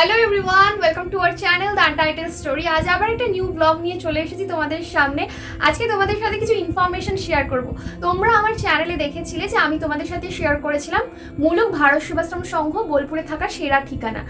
Hello everyone welcome to our channel the untitled story আজ আবার একটা নিউ ব্লগ নিয়ে চলে এসেছি তোমাদের সামনে। আজকে তোমাদের সাথে কিছু ইনফরমেশন শেয়ার করব। তোমরা আমার চ্যানেলে দেখেছিলে যে আমি তোমাদের সাথে শেয়ার করেছিলাম মূলক ভারত সেবাশ্রম সংঘ, বোলপুরে থাকা সেরা ঠিকানা।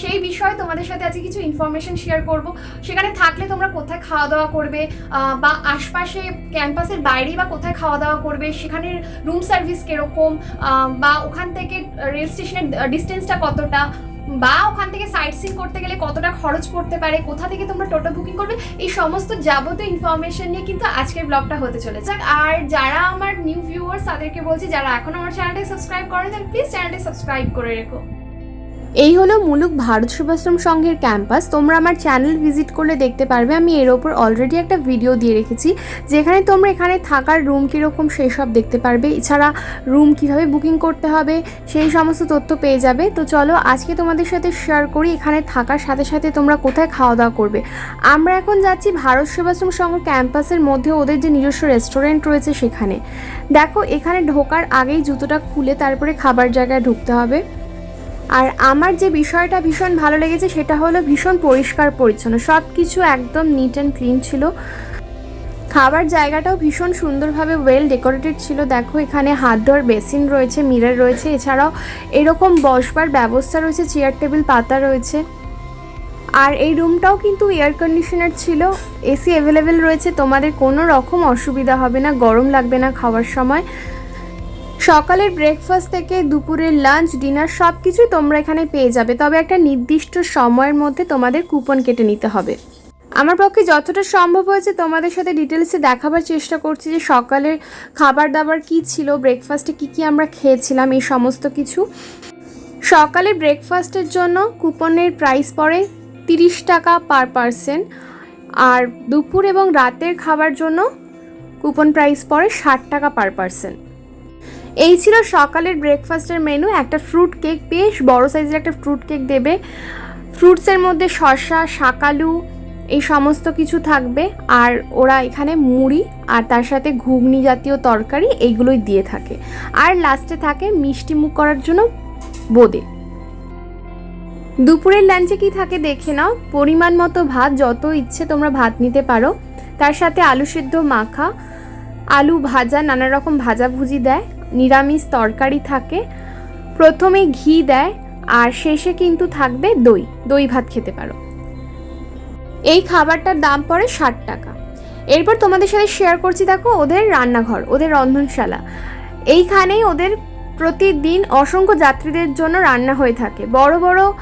সেই বিষয়ে তোমাদের সাথে আজকে কিছু ইনফরমেশন শেয়ার করব। সেখানে থাকলে তোমরা কোথায় খাওয়া দাওয়া করবে বা আশপাশে ক্যাম্পাসের বাইরে বা কোথায় খাওয়া দাওয়া করবে সেখানে রুম সার্ভিস কীরকম বা ওখান থেকে রেল স্টেশনের ডিস্টেন্সটা কতটা বা ওখান থেকে সাইট সিন করতে গেলে কতটা খরচ পড়তে পারে, কোথা থেকে তোমরা টোটো বুকিং করবে, এই সমস্ত যাবতীয় ইনফরমেশন নিয়ে কিন্তু আজকের ব্লগটা হতে চলেছে। আর যারা আমার নিউ ভিউয়ার্স তাদেরকে বলছি, যারা এখন আমার চ্যানেলটি সাবস্ক্রাইব করে প্লিজ চ্যানেলটি সাবস্ক্রাইব করে রেখো। এই হলো মুলুক ভারত সেবাশ্রম সংঘের ক্যাম্পাস। তোমরা আমার চ্যানেল ভিজিট করলে দেখতে পারবে। আমি এর ওপর অলরেডি একটা ভিডিও দিয়ে রেখেছি, যেখানে তোমরা এখানে থাকার রুম কীরকম সেই সব দেখতে পারবে। এছাড়া রুম কীভাবে বুকিং করতে হবে, সেই সমস্ত তথ্য পেয়ে যাবে। তো চলো আজকে তোমাদের সাথে শেয়ার করি, এখানে থাকার সাথে সাথে তোমরা কোথায় খাওয়া দাওয়া করবে। আমরা এখন যাচ্ছি ভারত সেবাশ্রম সংঘ ক্যাম্পাসের মধ্যে, ওদের যে নিজস্ব রেস্টুরেন্ট রয়েছে সেখানে। দেখো, এখানে ঢোকার আগেই জুতোটা খুলে তারপরে খাবার জায়গায় ঢুকতে হবে। আর আমার যে বিষয়টা ভীষণ ভালো লেগেছে সেটা হলো ভীষণ পরিষ্কার পরিচ্ছন্ন। সব কিছু একদম নিট অ্যান্ড ক্লিন ছিল। খাবার জায়গাটাও ভীষণ সুন্দরভাবে ওয়েল ডেকোরেটেড ছিল। দেখো এখানে হাত ধোয়ার বেসিন রয়েছে মিরর রয়েছে। এছাড়াও এরকম বসবার ব্যবস্থা রয়েছে চেয়ার টেবিল পাতা রয়েছে। আর এই রুমটাও কিন্তু এয়ার কন্ডিশনার ছিল। এসি অ্যাভেলেবেল রয়েছে। তোমাদের কোনো রকম অসুবিধা হবে না, গরম লাগবে না খাওয়ার সময়। সকালের ব্রেকফাস্ট থেকে দুপুরের লাঞ্চ ডিনার সব কিছুই তোমরা এখানে পেয়ে যাবে। তবে একটা নির্দিষ্ট সময়ের মধ্যে তোমাদের কুপন কেটে নিতে হবে। আমার পক্ষে যতটা সম্ভব হয়েছে তোমাদের সাথে ডিটেলসে দেখাবার চেষ্টা করছি যে সকালের খাবার দাবার কি ছিল ব্রেকফাস্টে কি কি আমরা খেয়েছিলাম, এই সমস্ত কিছু। সকালে ব্রেকফাস্টের জন্য কুপনের প্রাইস পড়ে তিরিশ টাকা পার পারসন আর দুপুর এবং রাতের খাবার জন্য কুপন প্রাইস পড়ে ষাট টাকা পার পারসন এই ছিল সকালের ব্রেকফাস্টের মেনু একটা ফ্রুট কেক বেশ বড় সাইজের একটা ফ্রুট কেক দেবে। ফ্রুটসের মধ্যে শসা, শাকালু, এই সমস্ত কিছু থাকবে। আর ওরা এখানে মুড়ি আর তার সাথে ঘুগনি জাতীয় তরকারি এইগুলোই দিয়ে থাকে। আর লাস্টে থাকে মিষ্টি মুখ করার জন্য বোঁদে। দুপুরের লাঞ্চে কি থাকে দেখে নাও। পরিমাণ মতো ভাত, যত ইচ্ছে তোমরা ভাত নিতে পারো। তার সাথে আলু সিদ্ধ মাখা। আলু ভাজা নানা রকম ভাজাভুজি দেয়। নিরামিষ তরকারি থাকে, প্রথমে ঘি দেয়, আর শেষে কিন্তু থাকবে দই। দই ভাত খেতে পারো। এই খাবারটার দাম পড়ে ষাট টাকা। এরপর তোমাদের সাথে শেয়ার করছি দেখো ওদের রান্নাঘর, ওদের রন্ধনশালা। এইখানেই ওদের প্রতিদিন অসংখ্য যাত্রীদের জন্য রান্না হয়ে থাকে। বড় বড়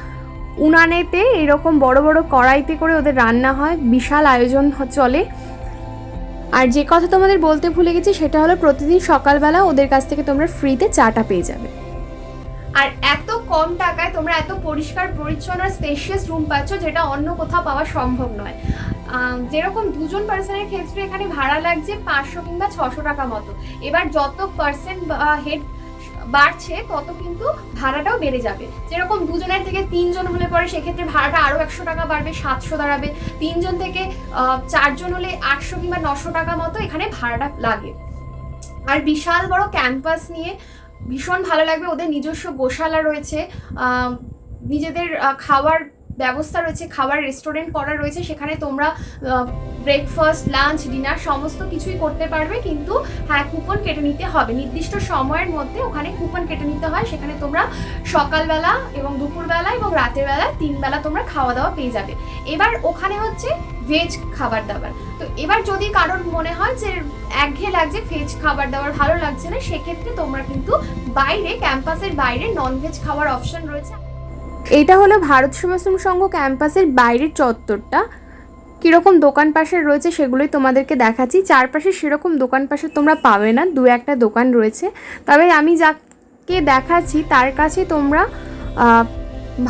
উনানেতে এরকম বড় বড় কড়াইতে করে ওদের রান্না হয়। বিশাল আয়োজন চলে। আর যে কথা তোমাদের বলতে ভুলে গেছি সেটা হলো প্রতিদিন সকালবেলা ওদের কাছ থেকে তোমরা ফ্রিতে চাটা পেয়ে যাবে। আর এত কম টাকায় তোমরা এত পরিষ্কার, পরিচ্ছন্ন আর স্পেশিয়াস রুম পাচ্ছ যেটা অন্য কোথাও পাওয়া সম্ভব নয়। যেরকম দুজন পার্সনের ক্ষেত্রে এখানে ভাড়া লাগছে পাঁচশো কিংবা ছশো টাকা মতো। এবার যত পার্সেন্ট হেড বাড়ছে, তত কিন্তু ভাড়াটাও বেড়ে যাবে। যেরকম দুজনের থেকে তিনজন হলে পরে সেক্ষেত্রে ভাড়াটা আরও একশো টাকা বাড়বে, সাতশো দাঁড়াবে। তিনজন থেকে চারজন হলে আটশো কিংবা নশো টাকা মতো এখানে ভাড়াটা লাগে। আর বিশাল বড় ক্যাম্পাস নিয়ে ভীষণ ভালো লাগবে। ওদের নিজস্ব গোশালা রয়েছে। নিজেদের খাওয়ার ব্যবস্থা রয়েছে, খাবার রেস্টুরেন্ট করা রয়েছে, সেখানে তোমরা ব্রেকফাস্ট লাঞ্চ ডিনার সমস্ত কিছুই করতে পারবে, কিন্তু হ্যাঁ কুপন কেটে নিতে হবে। নির্দিষ্ট সময়ের মধ্যে ওখানে কুপন কেটে নিতে হয়, সেখানে তোমরা সকালবেলা এবং দুপুরবেলা এবং রাতের বেলা তিন বেলা তোমরা খাওয়া দাওয়া পেয়ে যাবে। এবার ওখানে হচ্ছে ভেজ খাবার দাবার তো এবার যদি কারোর মনে হয় যে একঘেয়ে লাগছে ভেজ খাবার দাবার ভালো লাগছে না, সেক্ষেত্রে তোমরা কিন্তু বাইরে ক্যাম্পাসের বাইরে নন ভেজ খাওয়ার অপশন রয়েছে। এটা হলো ভারত সেবাশ্রম সংঘ ক্যাম্পাসের বাইরের চত্বরটা। কীরকম দোকান পাশে রয়েছে সেগুলোই তোমাদেরকে দেখাচ্ছি। চারপাশে সেরকম দোকান পাশে তোমরা পাবে না, দু একটা দোকান রয়েছে। তবে আমি যাকে দেখাচ্ছি তার কাছে তোমরা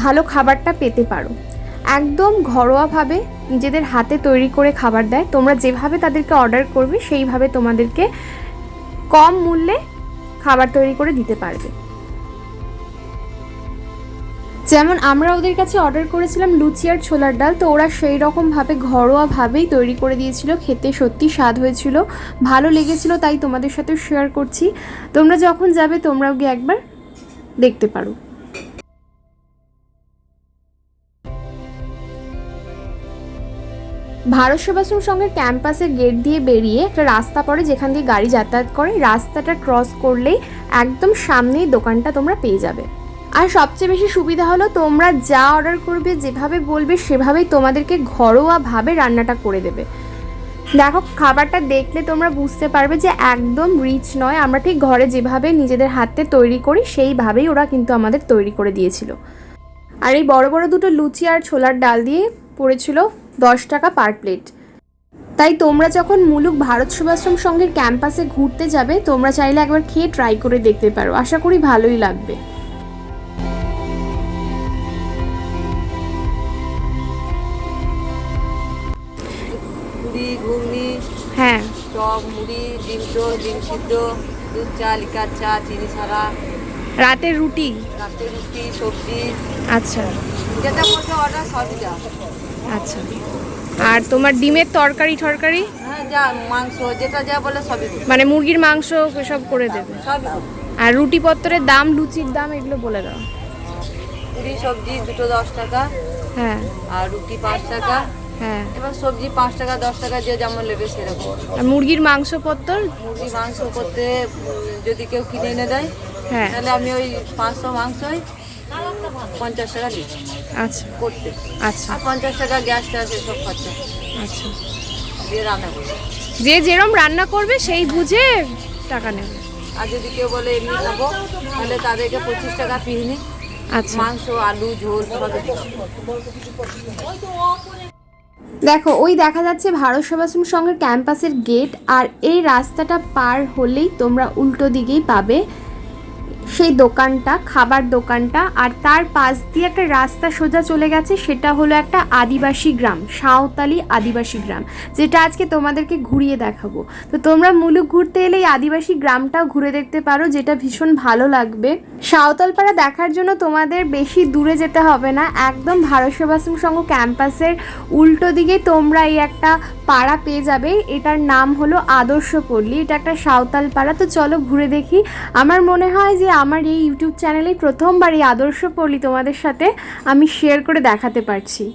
ভালো খাবারটা পেতে পারো। একদম ঘরোয়াভাবে নিজেদের হাতে তৈরি করে খাবার দেয়। তোমরা যেভাবে তাদেরকে অর্ডার করবে সেইভাবে তোমাদেরকে কম মূল্যে খাবার তৈরি করে দিতে পারবে। যেমন আমরা ওদের কাছে অর্ডার করেছিলাম লুচি আর ছোলার ডাল, তো ওরা সেই রকমভাবে ঘরোয়াভাবেই তৈরি করে দিয়েছিল। খেতে সত্যি স্বাদ হয়েছিল, ভালো লেগেছিল, তাই তোমাদের সাথে শেয়ার করছি। তোমরা যখন যাবে, তোমরাও গিয়ে একবার দেখতে পারো। ভারত সেবাশ্রম সঙ্গে ক্যাম্পাসের গেট দিয়ে বেরিয়ে একটা রাস্তা পড়ে, যেখান দিয়ে গাড়ি যাতায়াত করে। রাস্তাটা ক্রস করলেই একদম সামনেই দোকানটা তোমরা পেয়ে যাবে। আর সবচেয়ে বেশি সুবিধা হলো তোমরা যা অর্ডার করবে, যেভাবে বলবে, সেভাবেই তোমাদেরকে ঘরোয়াভাবে রান্নাটা করে দেবে। দেখো, খাবারটা দেখলে তোমরা বুঝতে পারবে যে একদম রিচ নয়। আমরা ঠিক ঘরে যেভাবে নিজেদের হাতে তৈরি করি, সেইভাবেই ওরা কিন্তু আমাদের তৈরি করে দিয়েছিল। আর এই বড় বড় দুটো লুচি আর ছোলার ডাল দিয়ে পড়েছিল দশ টাকা পার প্লেট তাই তোমরা যখন মুলুক ভারত সেবাশ্রম সঙ্গের ক্যাম্পাসে ঘুরতে যাবে, তোমরা চাইলে একবার খেয়ে ট্রাই করে দেখতে পারো। আশা করি ভালোই লাগবে। ঘুগনি হ্যাঁ। চপ মুড়ি ডিম টোল ডিম সিদ্ধ দুধ চা লিকার চা চিনি ছাড়া। রাতের রুটি? রাতে রুটি সবজি। আচ্ছা। যেটা বলছে অর্ডার সবই যা। আচ্ছা। আর তোমার ডিমের তরকারি টরকারি হ্যাঁ যা মাংস যেটা যা বলে সবই মানে মুরগির মাংস সব করে দেবে। সবই আর রুটি পত্রের দাম লুচির দাম এগুলো বলে দাও। পুরি সবজি দুটো দশ টাকা। হ্যাঁ। আর রুটি পাঁচ টাকা। হ্যাঁ। এবার সবজি পাঁচ টাকা দশ টাকা যে যেমন নেবে সেরকম। আর মুরগির মাংস পত্তর? মুরগি মাংস করতে যদি কেউ কিনে এনে দেয় হ্যাঁ। তাহলে আমি ওই পাঁচশো মাংসই পঞ্চাশ টাকা দিই। আচ্ছা। করতে। আচ্ছা। আর পঞ্চাশ টাকা গ্যাস ট্যাস এসব খরচা। আচ্ছা। দিয়ে রান্না করি। যে যেরম রান্না করবে সেই বুঝে টাকা নেবে। আর যদি কেউ বলে এমনি খাব তাহলে তাদেরকে পঁচিশ টাকা পিস নিই আচ্ছা। মাংস আলু ঝোল সব দেখো, ওই দেখা যাচ্ছে ভারত সেবাশ্রম সংঘের ক্যাম্পাসের গেট আর এই রাস্তাটা পার হলেই তোমরা উল্টো দিকেই পাবে। সেই দোকানটা, খাবার দোকানটা আর তার পাশ দিয়ে একটা রাস্তা সোজা চলে গেছে, সেটা হলো একটা আদিবাসী গ্রাম, সাঁওতালি আদিবাসী গ্রাম, যেটা আজকে তোমাদেরকে ঘুরিয়ে দেখাবো। তো তোমরা মুলুক ঘুরতে এলে এই আদিবাসী গ্রামটাও ঘুরে দেখতে পারো, যেটা ভীষণ ভালো লাগবে। সাঁওতালপাড়া দেখার জন্য তোমাদের বেশি দূরে যেতে হবে না, একদম ভারত সেবাশ্রম সংঘ ক্যাম্পাসের উল্টো দিকে তোমরা এই একটা পাড়া পেয়ে যাবে, এটার নাম হলো আদর্শ পল্লী, এটা একটা সাঁওতাল পাড়া তো চলো ঘুরে দেখি। আমার মনে হয় যে আমার এই ইউটিউব চ্যানেলে প্রথমবার এই আদর্শ পল্লী তোমাদের সাথে আমি শেয়ার করে দেখাতে পারছি।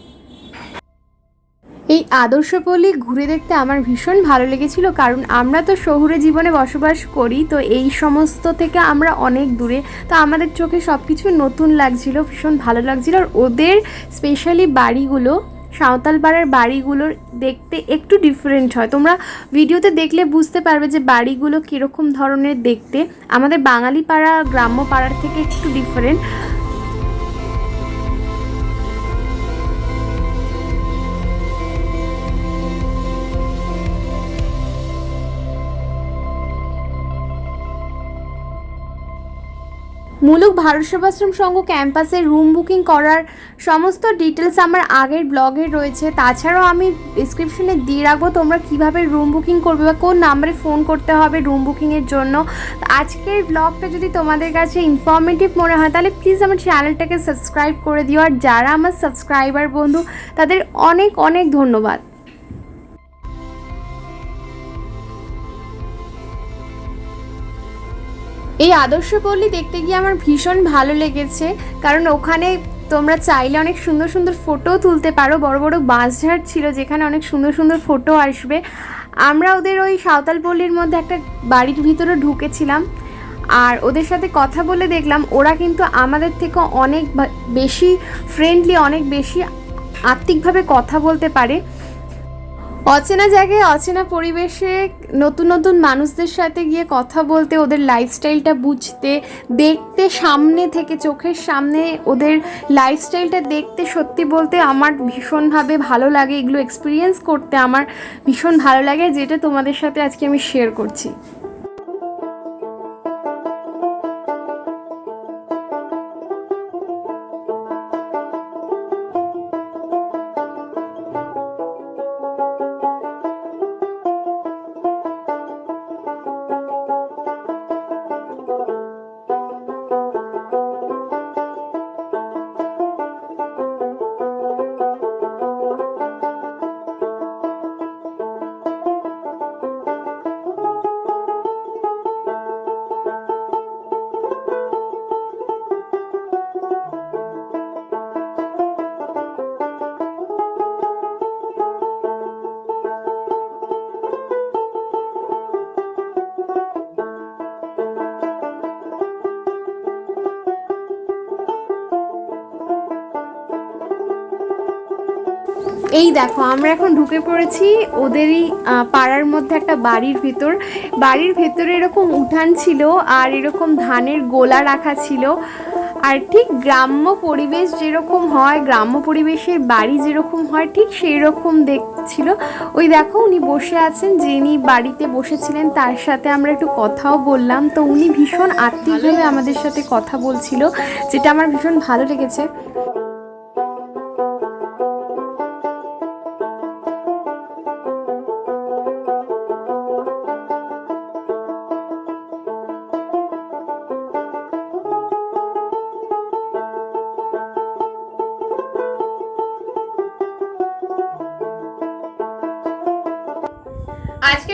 এই আদর্শপল্লী ঘুরে দেখতে আমার ভীষণ ভালো লেগেছিল, কারণ আমরা তো শহুরে জীবনে বসবাস করি, তো এই সমস্ত থেকে আমরা অনেক দূরে। তো আমাদের চোখে সব কিছু নতুন লাগছিল, ভীষণ ভালো লাগছিল, আর ওদের স্পেশালি বাড়িগুলো সাঁওতাল পাড়ার বাড়িগুলোর দেখতে একটু ডিফারেন্ট হয়। তোমরা ভিডিওতে দেখলে বুঝতে পারবে যে বাড়িগুলো কীরকম ধরনের দেখতে। আমাদের বাঙালি পাড়া গ্রাম্য পাড়ার থেকে একটু ডিফারেন্ট মুলুক ভারত সেবাশ্রম সংঘ ক্যাম্পাসে রুম বুকিং করার সমস্ত ডিটেলস আমার আগের ব্লগে রয়েছে। তাছাড়াও আমি ডিসক্রিপশনে দিয়ে রাখব তোমরা কীভাবে রুম বুকিং করবে বা কোন নাম্বারে ফোন করতে হবে রুম বুকিংয়ের জন্য। আজকের ব্লগটা যদি তোমাদের কাছে ইনফর্মেটিভ মনে হয়, তাহলে প্লিজ আমার চ্যানেলটাকে সাবস্ক্রাইব করে দিও। আর যারা আমার সাবস্ক্রাইবার বন্ধু, তাদের অনেক অনেক ধন্যবাদ। এই আদর্শপল্লী দেখতে গিয়ে আমার ভীষণ ভালো লেগেছে। কারণ ওখানে তোমরা চাইলে অনেক সুন্দর সুন্দর ফটোও তুলতে পারো। বড় বড় বাঁশঝাড় ছিল যেখানে অনেক সুন্দর সুন্দর ফটো আসবে। আমরা ওদের ওই সাঁওতাল পল্লীর মধ্যে একটা বাড়ির ভিতরে ঢুকেছিলাম। আর ওদের সাথে কথা বলে দেখলাম, ওরা কিন্তু আমাদের থেকে অনেক বেশি ফ্রেন্ডলি অনেক বেশি আত্মিকভাবে কথা বলতে পারে। অচেনা জায়গায় অচেনা পরিবেশে নতুন নতুন মানুষদের সাথে গিয়ে কথা বলতে, ওদের লাইফস্টাইলটা বুঝতে, দেখতে সামনে থেকে, চোখের সামনে ওদের লাইফস্টাইলটা দেখতে, সত্যি বলতে আমার ভীষণভাবে ভালো লাগে। এগুলো এক্সপিরিয়েন্স করতে আমার ভীষণ ভালো লাগে, যেটা তোমাদের সাথে আজকে আমি শেয়ার করছি। এই দেখো, আমরা এখন ঢুকে পড়েছি ওদেরই পাড়ার মধ্যে একটা বাড়ির ভিতর। বাড়ির ভেতরে এরকম উঠান ছিল আর এরকম ধানের গোলা রাখা ছিল। আর ঠিক গ্রাম্য পরিবেশ যেরকম হয়, গ্রাম্য পরিবেশের বাড়ি যেরকম হয়, ঠিক সেই রকম দেখছিল। ওই দেখো, উনি বসে আছেন, যিনি বাড়িতে বসেছিলেন, তার সাথে আমরা একটু কথাও বললাম। তো উনি ভীষণ আত্মীয়ভাবে আমাদের সাথে কথা বলছিল, যেটা আমার ভীষণ ভালো লেগেছে।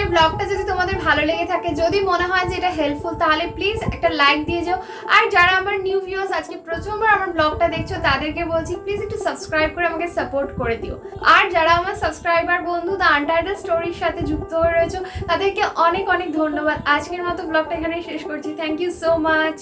আজকের ব্লগটা যদি তোমাদের ভালো লেগে থাকে, যদি মনে হয় যে এটা হেল্পফুল তাহলে প্লিজ একটা লাইক দিয়ে যাও। আর যারা আমার নিউ ভিউয়ার্স আজকে প্রথমবার আমার ব্লগটা দেখছ, তাদেরকে বলছি প্লিজ একটু সাবস্ক্রাইব করে আমাকে সাপোর্ট করে দিও। আর যারা আমার সাবস্ক্রাইবার বন্ধু দ্য আনটাইটেল স্টোরির সাথে যুক্ত হয়ে রয়েছো, তাদেরকে অনেক অনেক ধন্যবাদ। আজকের মতো ব্লগটা এখানে শেষ করছি। Thank you so much